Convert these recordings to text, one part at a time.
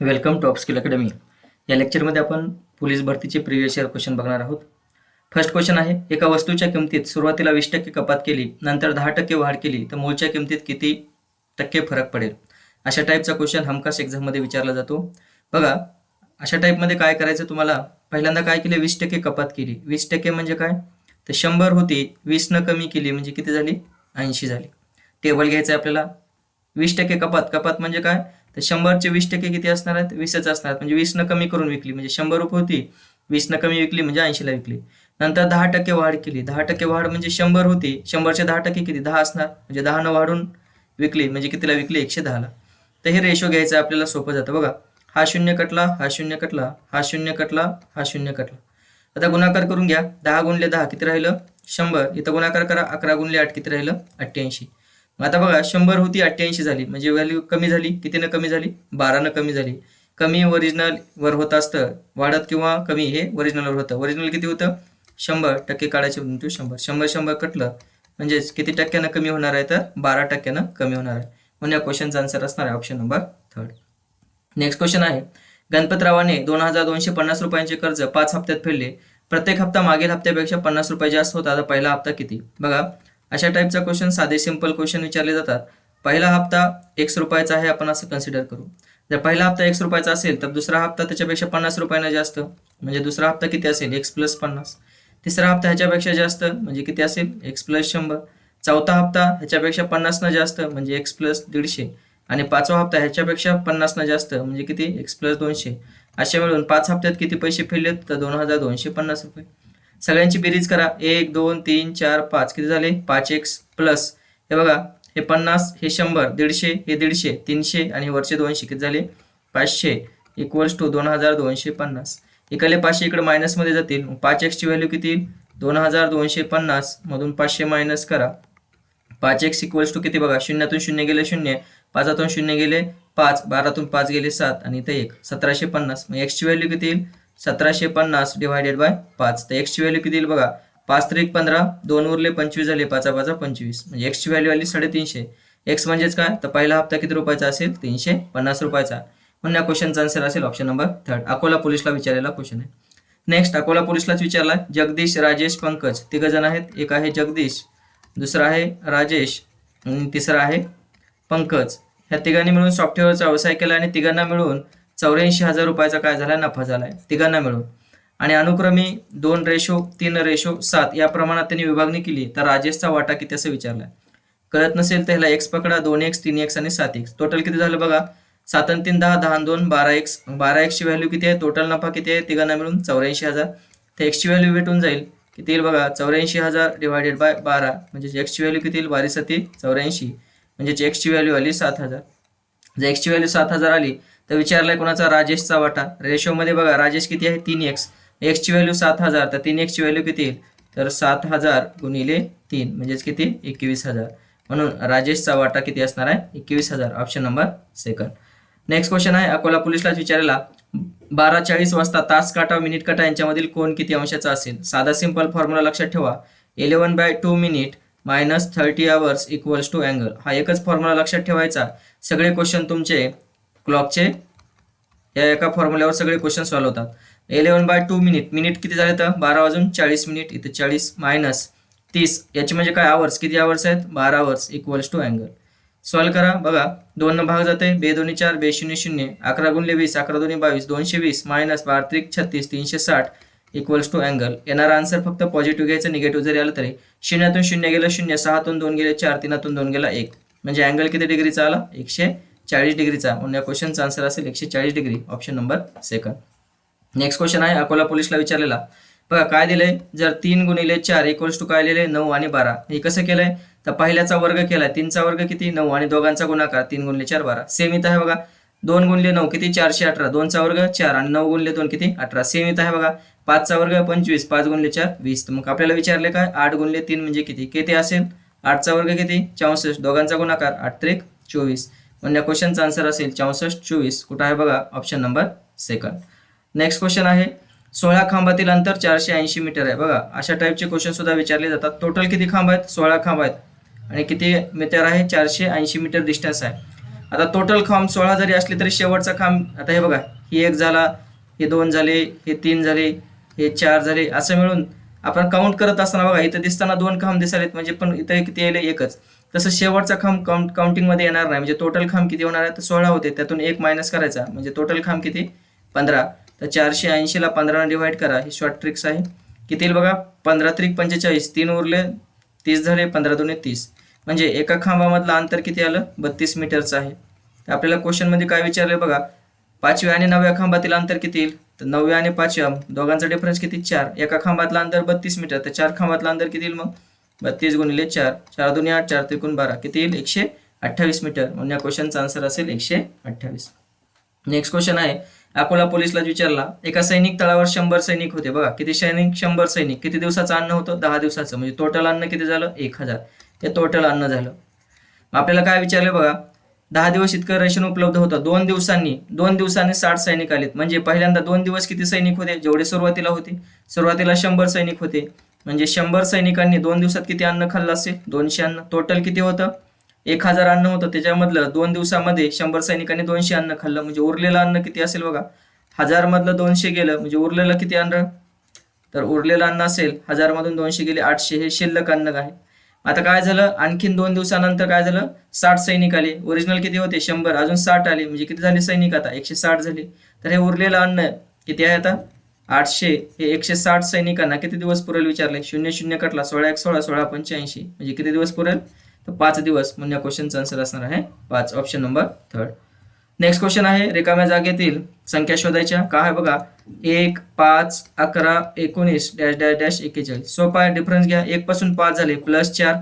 Welcome top skill academy. या लेक्चरमध्ये आपण पोलीस भरतीचे प्रिव्हियस इयर क्वेश्चन बघणार आहोत. फर्स्ट क्वेश्चन आहे एका वस्तूच्या किमतीत सुरुवातीला वीस टक्के कपात केली नंतर दहा टक्के वाढ केली तर मूळच्या किमतीत किती टक्के फरक पडेल? अशा टाईपचा क्वेश्चन हमखास एक्झाममध्ये विचारला जातो. बघा अशा टाईपमध्ये काय करायचं तुम्हाला? पहिल्यांदा काय केले? वीस टक्के कपात केली. वीस टक्के म्हणजे काय? तर शंभर होती वीसनं कमी केली म्हणजे किती झाली? ऐंशी झाली. टेबल घ्यायचं आहे आपल्याला. वीस टक्के कपात. कपात म्हणजे काय? तर शंभरचे वीस टक्के किती असणार आहेत? वीसच असणार म्हणजे वीसनं कमी करून विकली. म्हणजे शंभर रुपये होती वीसनं कमी विकली म्हणजे ऐंशीला विकली. नंतर दहा टक्के वाढ केली. दहा टक्के वाढ म्हणजे शंभर होती. शंभरचे दहा टक्के किती? दहा असणार. म्हणजे दहा वाढून विकली. म्हणजे कितीला विकली? एकशे दहाला. तर हे रेशो घ्यायचं आपल्याला सोपं जातं. बघा. हा शून्य कटला हा शून्य कटला हा शून्य कटला हा शून्य कटला. आता गुणाकार करून घ्या. दहा गुणले दहा किती राहिलं? शंभर. इथं गुणाकार करा. अकरा गुणले आठ किती राहिलं? अठ्ठ्याऐंशी. आता बघा शंभर होती अठ्ठ्याऐंशी झाली. म्हणजे व्हॅल्यू कमी झाली कितीनं कमी झाली? बारानं कमी झाली. कमी ओरिजिनल वर होत असतं वाढत किंवा कमी हे ओरिजिनलवर होतं. ओरिजिनल किती होतं? शंभर टक्के काढायचे म्हणतो शंभर. शंभर शंभर कटलं. म्हणजेच किती टक्क्यानं कमी होणार आहे तर? बारा टक्क्यानं कमी होणार आहे. म्हणून या क्वेश्चनचा आन्सर असणार आहे option number third next question आहे. गणपतरावाने दोन हजार दोनशे पन्नास रुपयांचे कर्ज पाच हप्त्यात फेडले. प्रत्येक हप्ता मागील हप्त्यापेक्षा पन्नास रुपये जास्त होता. आता पहिला हप्ता किती? बघा अशा टाईपचा क्वेश्चन साधे सिंपल क्वेश्चन विचारले जातात. पहिला हप्ता एक्स रुपयाचा आहे आपण असं कन्सिडर करू. जर पहिला हप्ता एक्स रुपयाचा असेल तर दुसरा हप्ता त्याच्यापेक्षा पन्नास रुपयानं जास्त. म्हणजे दुसरा हप्ता किती असेल? एक्स प्लस पन्नास. तिसरा हप्ता ह्याच्यापेक्षा जास्त म्हणजे किती असेल? एक्स प्लस शंभर. चौथा हप्ता ह्याच्यापेक्षा पन्नासनं जास्त म्हणजे एक्स प्लस दीडशे. आणि पाचवा हप्ता ह्याच्यापेक्षा पन्नासनं जास्त म्हणजे किती? एक्स प्लस दोनशे. असे मिळून पाच हप्त्यात किती पैसे फेडलेत तर दोन हजार दोनशे पन्नास रुपये. सगळ्यांची बेरीज करा. एक दोन तीन चार पाच. किती झाले? पाच एक्स प्लस. हे बघा हे पन्नास हे शंभर. दीडशे हे दीडशे. तीनशे आणि वरचे दोनशे किती झाले? पाचशे. इक्वल्स टू दोन हजार दोनशे पन्नास. इकडले पाचशे इकडे मायनसमध्ये जातील. पाच एक्सची व्हॅल्यू किती? दोन हजार दोनशे पन्नास. मधून पाचशे मायनस करा. पाच एक्स इक्वल्स टू किती बघा? शून्यातून शून्य गेले शून्य. पाचातून शून्य गेले पाच. बारातून पाच गेले सात. आणि इथे एक. सतराशे पन्नास. मग एक्सची व्हॅल्यू किती येईल? सतराशे पन्नास डिवायडेड बाय पाच. तर एक्सची व्हॅल्यू किती येईल बघा? पाच त्रिक पंधरा दोन उरले पंचवीस झाले पाचा पाचा पंचवीस. म्हणजे एक्सची व्हॅल्यू आली साडेतीनशे. एक्स म्हणजेच काय? तर पहिला हप्ता किती रुपयाचा असेल? तीनशे पन्नास रुपयाचा. म्हणून या क्वेश्चनचा आन्सर असेल ऑप्शन नंबर थर्ड अकोला पोलिसला विचारलेला क्वेश्चन आहे. नेक्स्ट अकोला पोलिसलाच विचारला जगदीश राजेश पंकज. तिघ जण आहेत. एक आहे जगदीश दुसरा आहे राजेश आणि तिसरा आहे पंकज. ह्या तिघांनी मिळून सॉफ्टवेअरचा व्यवसाय केला आणि तिघांना मिळून चौऱ्याऐंशी हजार रुपयाचा काय झाला नफा झालाय. तिघांना मिळून. आणि अनुक्रमे दोन रेशो तीन रेशो सात या प्रमाणात त्यांनी विभागणी केली. तर राजेशचा वाटा किती असं विचारलाय? कळत नसेल तर ह्याला एक्स पकडा. दोन एक्स तीन एक्स आणि सात एक्स टोटल किती झालं बघा? सात आणि तीन दहा दहा दोन बारा एक्स बारा एक्सची व्हॅल्यू किती आहे? टोटल नफा किती आहे? तिघांना मिळून चौऱ्याऐंशी हजार. तर एक्सची व्हॅल्यू भेटून जाईल. किती येईल बघा? चौऱ्याऐंशी हजार डिवायडेड बाय बारा. म्हणजे एक्सची व्हॅल्यू किती येईल? बारी चौऱ्याऐंशी. म्हणजे एक्सची व्हॅल्यू आली सात हजार. जर एक्सची व्हॅल्यू सात हजार आली तर विचारलाय कोणाचा? राजेशचा वाटा. रेशोमध्ये बघा राजेश किती आहे? तीन एक्स एक्सची व्हॅल्यू सात हजार. तर तीन एक्सची व्हॅल्यू किती येईल? तर सात हजार गुणिले तीन म्हणजेच किती? एकवीस हजार. म्हणून राजेशचा वाटा किती असणार आहे? एकवीस हजार. Option number second next question आहे अकोला पोलीसलाच विचारलेला बारा चाळीस वाजता तास काटा मिनिट काटा यांच्यामधील कोण किती अंशाचा असेल? साधा सिंपल फॉर्म्युला लक्षात ठेवा. Eleven by two minute minus thirty hours equals to angle हा एकच फॉर्म्युला लक्षात ठेवायचा. सगळे क्वेश्चन तुमचे क्लॉकचे या एका फॉर्म्युल्यावर सगळे क्वेश्चन सॉल्व्ह होतात. Eleven by two minute. Minute किती झाले तर? बारा वाजून चाळीस मिनिट इथे चाळीस मायनस तीस. याचे म्हणजे काय? आवर्स किती आवर्स आहेत? बारा hours equals to angle solve करा. बघा. दोन भाग जाते. बे दोन्ही चार बे शून्य शून्य. अकरा गुणले वीस. अकरा दोन्ही बावीस. दोनशे वीस. मायनस बारा त्रिक छत्तीस तीनशे साठ इक्वल्स टू अँगल येणारा आन्सर फक्त पॉझिटिव्ह घ्यायचं निगेटिव्ह जरी आलं तरी. शून्यातून शून्य गेलं शून्य. सहातून दोन गेले चार. तीनातून दोन गेला एक. म्हणजे अँगल किती डिग्रीचा आला? एकशे चाळीस डिग्रीचा. म्हणून या क्वेश्चनचा आन्सर असेल एकशे चाळीस degree. Option number second next question आहे अकोला पोलीसला विचारलेला. बघा काय दिलंय? जर तीन गुणिले चार इक्वल्स टू काय लिहिले नऊ आणि बारा. हे कसं केलंय? तर पहिल्याचा वर्ग केलाय. तीनचा वर्ग किती? नऊ आणि दोघांचा गुणाकार तीन गुणले चार बारा. सेम इथं आहे बघा. दोन गुणले नऊ किती? चारशे अठरा. दोनचा वर्ग चार आणि नऊ गुणले दोन किती? अठरा. सेम इथं आहे बघा. पाचचा वर्ग पंचवीस. पाच गुणले चार वीस. मग आपल्याला विचारले काय आठ गुणले तीन म्हणजे किती? किती असेल? आठचा वर्ग किती? चौसष्ट. दोघांचा गुणाकार आठ त्रिक चोवीस. म्हणजे क्वेश्चनचा आन्सर असेल चौसष्ट चोवीस. कुठं आहे बघा? Option number second next question आहे सोळा खांबातील अंतर चारशे ऐंशी मीटर आहे. बघा अशा टाईपचे क्वेश्चन सुद्धा विचारले जातात. टोटल किती खांब आहेत? सोळा खांब आहेत. आणि किती मीटर आहे? चारशे ऐंशी मीटर डिस्टन्स आहे. आता टोटल खांब सोळा जरी असले तरी शेवटचा खांब आता हे बघा ही एक झाला हे दोन झाले हे तीन झाले हे चार झाले असं मिळून आपण काउंट करत असताना बघा इथं दिसताना दोन खांब दिसालेत म्हणजे पण इथं किती यायला? एकच. तसं शेवटचा खांब काउंट काउंटिंगमध्ये येणार नाही. म्हणजे टोटल खांब किती होणार आहे? तर सोळा होते. त्यातून एक मायनस करायचा. म्हणजे टोटल खांब किती? पंधरा. तर चारशे ऐंशीला पंधरानं डिवाईड करा. ही शॉर्ट ट्रिक्स आहे. किती येईल बघा? पंधरा त्रिक पंचेचाळीस. तीन उरले. तीस झाले. पंधरा दोन्ही तीस. म्हणजे एका खांबामधलं अंतर किती आलं? बत्तीस मीटरचं आहे. तर आपल्याला क्वेश्चनमध्ये काय विचारलंय बघा? पाचव्या आणि नवव्या खांबातील अंतर किती येईल? तर नवव्या आणि पाचव्या. दोघांचा डिफरन्स किती? चार. एका खांबातलं अंतर बत्तीस मीटर तर चार खांबातलं अंतर किती येईल मग? बत्तीस गुणिले चार चार दोन्ही आठ चार त्रिकोण बारा. किती येईल? एकशे अठ्ठावीस मीटर. म्हणून या क्वेश्चनचा आन्सर असेल एकशे अठ्ठावीस. नेक्स्ट क्वेश्चन आहे अकोला पोलिसला विचारला एका सैनिक तळावर शंभर सैनिक होते. बघा किती सैनिक? शंभर सैनिक. किती दिवसाचं अन्न होतं? दहा दिवसाचं. म्हणजे टोटल अन्न किती झालं? एक हजार. ते टोटल अन्न झालं. मग आपल्याला काय विचारलं बघा? दहा दिवस इतकं रेशन उपलब्ध होतं. दोन दिवसांनी दोन दिवसांनी साठ सैनिक आलेत. म्हणजे पहिल्यांदा दोन दिवस किती सैनिक होते? जेवढे सुरुवातीला होते. सुरुवातीला शंभर सैनिक होते. म्हणजे शंभर सैनिकांनी दोन दिवसात किती अन्न खाल्लं असेल? दोनशे अन्न. टोटल किती होतं? एक हजार अन्न होतं. त्याच्यामधलं दोन दिवसामध्ये शंभर सैनिकांनी दोनशे अन्न खाल्लं. म्हणजे उरलेलं अन्न किती असेल बघा? हजार मधलं दोनशे गेलं. म्हणजे उरलेलं किती अन्न? तर उरलेलं अन्न असेल हजार मधून दोनशे गेले आठशे. हे शिल्लक अन्न आहे. आता काय झालं? आणखीन दोन दिवसानंतर काय झालं? साठ सैनिक आले. ओरिजिनल किती होते? शंभर. अजून साठ आले. म्हणजे किती झाले सैनिक आता? एकशे साठ झाले. तर हे उरलेलं अन्न किती आहे आता? आठशे हे एकशे साठ सैनिकांना किती दिवस पुरेल विचारले? शून्य शून्य कटला सोळा एक सोळा सोळा पंच्याऐंशी. म्हणजे किती दिवस पुरेल? तर पाच दिवस. म्हणून या क्वेश्चनचा आन्सर असणार आहे पाच. Option number third next question आहे रिकाम्या जागेतील संख्या शोधायच्या. काय आहे बघा? एक पाच अकरा एकोणीस डॅश डॅश डॅश एक्केचाळीस. सोपा डिफरन्स घ्या. एक पासून पाच झाले प्लस चार.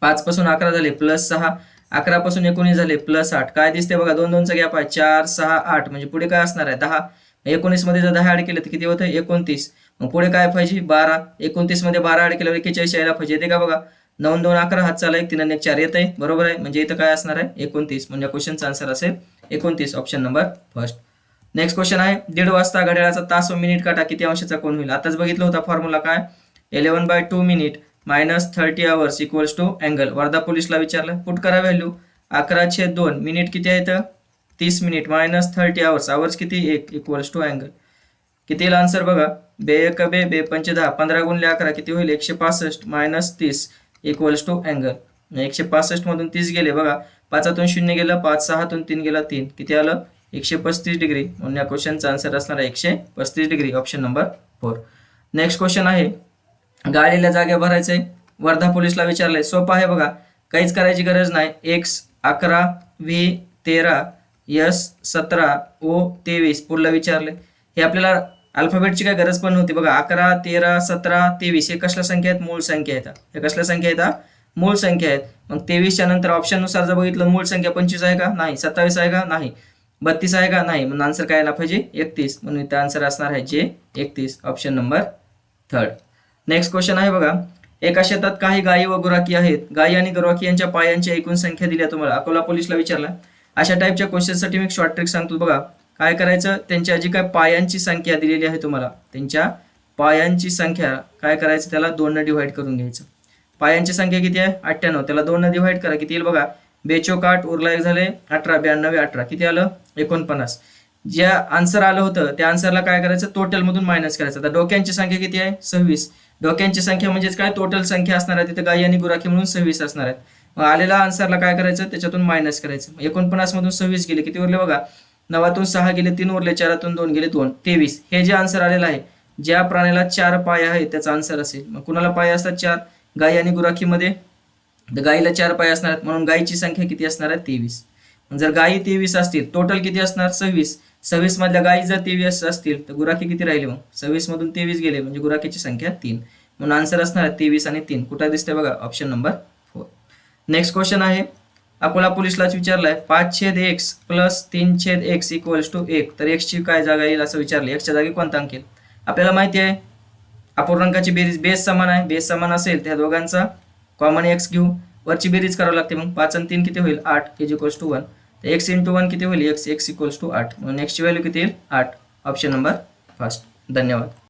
पाच पासून अकरा झाले प्लस सहा. अकरा पासून एकोणीस झाले प्लस आठ. काय दिसते बघा? दोन दोनचा गॅप आहे. चार सहा आठ. म्हणजे पुढे काय असणार आहे? दहा. एकोणीसमध्ये जर दहा ॲड केलं तर किती होतं एकोणतीस. मग पुढे काय पाहिजे बारा. एकोणतीसमध्ये बारा ऍड केल्यावर एकेचाळीस यायला पाहिजे येते का बघा? नऊ दोन अकरा हात चाला एक तीन एक चार येत आहे बरोबर आहे? म्हणजे इथं काय असणार आहे? एकोणतीस. म्हणजे क्वेश्चनचा आन्सर असेल एकोणतीस. Option number first next question आहे. दीड वाजता घड्याळाचा तास व मिनिट काटा किती अंशाचा कोण होईल? आताच बघितलं होता फॉर्म्युला काय? Eleven by two minute minus thirty hours equals to angle Wardha पोलीसला विचारलं. पुट करा व्हॅल्यू अकरा छेद दोन. मिनिट किती आहेत तीस minute minus thirty hours hours किती? एक इक्वल्स टू अँगल किती येईल आन्सर बघा? बे एक बे बे पंचे दहा. पंधरा गुणले अकरा किती होईल? एकशे पासष्ट मायनस तीस इक्वल्स टू अँगल एकशे पासष्टमधून तीस गेले. बघा पाचातून शून्य गेलं पाच सहातून तीन गेला तीन. किती आलं? एकशे पस्तीस डिग्री म्हणून या क्वेश्चनचा आन्सर असणार आहे एकशे पस्तीस degree option number four next question आहे. गाडीला जागे भरायचे वर्धा पोलीसला विचारलंय. सोपं आहे बघा. काहीच करायची गरज नाही. एक्स अकरा व्ही तेरा. यस सतरा ओ तेवीस पुढलं विचारले हे आपल्याला अल्फाबेटची काय गरज पण नव्हती. बघा अकरा तेरा सतरा तेवीस हे कसल्या संख्या आहेत? मूळ संख्या आहेत. हे कसल्या संख्या आहेत? मूळ संख्या आहेत. मग तेवीसच्या नंतर ऑप्शननुसार जर बघितलं मूळ संख्या पंचवीस आहे का? नाही. सत्तावीस आहे का? नाही. बत्तीस आहे का? नाही. म्हणून आन्सर काय आला पाहिजे? एकतीस. म्हणून इथं आन्सर असणार आहे जे एकतीस. Option number third next question आहे बघा. एका शेतात काही गायी व गुराखी आहेत. गायी आणि गुराखी यांच्या पायांची एकूण संख्या दिली आहे तुम्हाला. अकोला पोलीसला विचारला. अशा टाईपच्या क्वेश्चनसाठी मी शॉर्ट ट्रिक सांगतो बघा. काय करायचं? त्यांच्या जी काय पायांची संख्या दिलेली आहे तुम्हाला त्यांच्या पायांची संख्या काय करायचं? त्याला दोननं डिव्हाइड करून घ्यायचं. पायांची संख्या किती आहे? अठ्ठ्याण्णव. त्याला दोननं डिव्हाइड करा. किती येईल बघा? बेचोकाठ उरला एक झाले अठरा ब्याण्णव अठरा. किती आलं? एकोणपन्नास. ज्या आन्सर आलं होतं त्या आन्सरला काय करायचं? टोटल मधून मायनस करायचं. आता डोक्यांची संख्या किती आहे? सव्वीस. डोक्यांची संख्या म्हणजेच काय? टोटल संख्या असणार आहे. तिथे गाई आणि गुराखी म्हणून सव्वीस असणार आहेत. आलेला आन्सरला काय करायचं? त्याच्यातून मायनस करायचं. एकोणपन्नास मधून सव्वीस गेले किती उरले बघा? नवातून सहा गेले तीन उरले चारातून दोन गेले दोन. तेवीस. हे जे आन्सर आलेलं आहे ज्या प्राण्याला चार पाय आहे त्याचा आन्सर असेल. मग कुणाला पाय असतात चार? गाई आणि गुराखीमध्ये? तर गाईला चार पाय असणार आहेत म्हणून गायीची संख्या किती असणार आहे? तेवीस. जर गायी तेवीस असतील टोटल किती असणार? सव्वीस. सव्वीस मधल्या गायी जर तेवीस असतील तर गुराखी किती राहिले मग? सव्वीस मधून तेवीस गेले म्हणजे गुराखीची संख्या तीन. म्हणून आन्सर असणार आहे तेवीस आणि तीन. कुठं दिसते बघा? ऑप्शन नंबर नेक्स्ट क्वेश्चन आहे. अकोला पोलिसलाच विचारलाय पाच छेद एक्स प्लस तीन छेद एक्स इक्वल्स टू एक. तर एक्सची काय जागा येईल असं विचारलं एक्सच्या जागी कोणता अंक येईल? आपल्याला माहिती आहे अपूर्णांकाची बेरीज बेस समान आहे. बेस समान असेल त्या दोघांचा. कॉमन एक्स घेऊ. वरची बेरीज करावी लागते मग. पाच आणि तीन किती होईल? आठ. इज इक्वल्स टू वन तर एक्स इंटू वन किती होईल? एक्स एक्स इक्वल्स टू आठ. म्हणून एक्सची व्हॅल्यू किती येईल? आठ. ऑप्शन नंबर फर्स्ट धन्यवाद.